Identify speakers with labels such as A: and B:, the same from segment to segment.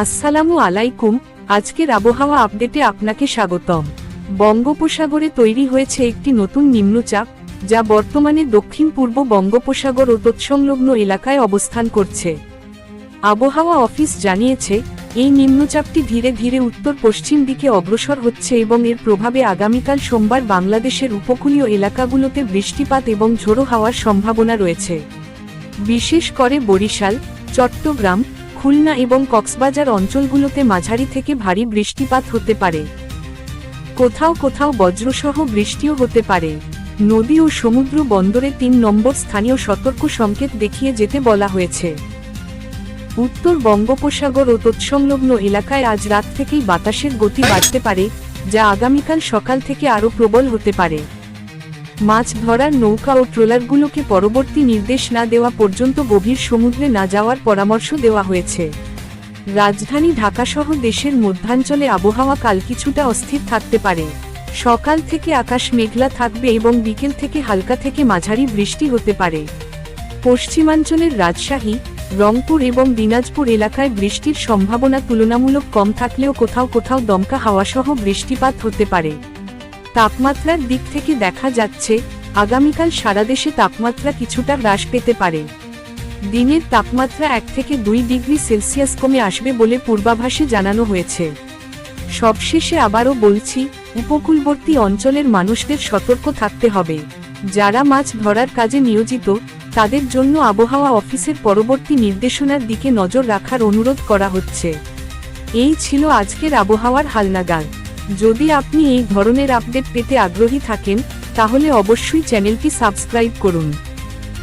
A: আসসালামু আলাইকুম, আজকের আবহাওয়া আপডেটে আপনাকে স্বাগতম। বঙ্গোপসাগরে তৈরি হয়েছে একটি নতুন নিম্নচাপ, যা বর্তমানে দক্ষিণ পূর্ব বঙ্গোপসাগর ও তৎসংলগ্ন এলাকায় অবস্থান করছে। আবহাওয়া অফিস জানিয়েছে, এই নিম্নচাপটি ধীরে ধীরে উত্তর পশ্চিম দিকে অগ্রসর হচ্ছে এবং এর প্রভাবে আগামীকাল সোমবার বাংলাদেশের উপকূলীয় এলাকাগুলোতে বৃষ্টিপাত এবং ঝোড়ো হাওয়ার সম্ভাবনা রয়েছে। বিশেষ করে বরিশাল, চট্টগ্রাম খুলনা এবং কক্সবাজার অঞ্চলগুলোতে মাঝারি থেকে ভারী বৃষ্টিপাত হতে পারে। কোথাও কোথাও বজ্রসহ বৃষ্টিও হতে পারে। নদী ও সমুদ্র বন্দরে তিন নম্বর স্থানীয় সতর্ক সংকেত দেখিয়ে যেতে বলা হয়েছে। উত্তর বঙ্গোপসাগর ও তৎসংলগ্ন এলাকায় আজ রাত থেকেই বাতাসের গতি বাড়তে পারে, যা আগামীকাল সকাল থেকে আরও প্রবল হতে পারে। মাছ ধরার নৌকা ও ট্রলারগুলোকে পরবর্তী নির্দেশ না দেওয়া পর্যন্ত গভীর সমুদ্রে না যাওয়ার পরামর্শ দেওয়া হয়েছে। রাজধানী ঢাকাসহ দেশের মধ্যাঞ্চলে আবহাওয়া কাল কিছুটা অস্থির থাকতে পারে। সকাল থেকে আকাশ মেঘলা থাকবে এবং বিকেল থেকে হালকা থেকে মাঝারি বৃষ্টি হতে পারে। পশ্চিমাঞ্চলের রাজশাহী, রংপুর এবং দিনাজপুর এলাকায় বৃষ্টির সম্ভাবনা তুলনামূলক কম থাকলেও কোথাও কোথাও দমকা হাওয়াসহ বৃষ্টিপাত হতে পারে। তাপমাত্রার দিক থেকে দেখা যাচ্ছে, আগামীকাল সারা দেশে তাপমাত্রা কিছুটা হ্রাস পেতে পারে। দিনের তাপমাত্রা এক থেকে দুই ডিগ্রি সেলসিয়াস কমে আসবে বলে পূর্বাভাসে জানানো হয়েছে। সবশেষে আবারও বলছি, উপকূলবর্তী অঞ্চলের মানুষদের সতর্ক থাকতে হবে। যারা মাছ ধরার কাজে নিয়োজিত, তাদের জন্য আবহাওয়া অফিসের পরবর্তী নির্দেশনার দিকে নজর রাখার অনুরোধ করা হচ্ছে। এই ছিল আজকের আবহাওয়ার হালনাগাল যদি আপনি এই ধরনের আপডেট পেতে আগ্রহী থাকেন, তাহলে অবশ্যই চ্যানেলটি সাবস্ক্রাইব করুন।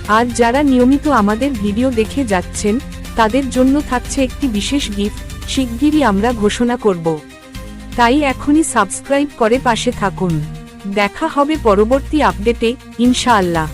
A: আর যারা নিয়মিত আমাদের ভিডিও দেখে যাচ্ছেন, তাদের জন্য থাকছে একটি বিশেষ গিফট, শিগগিরই আমরা ঘোষণা করব। তাই এখনই সাবস্ক্রাইব করে পাশে থাকুন। দেখা হবে পরবর্তী আপডেটে, ইনশাআল্লাহ।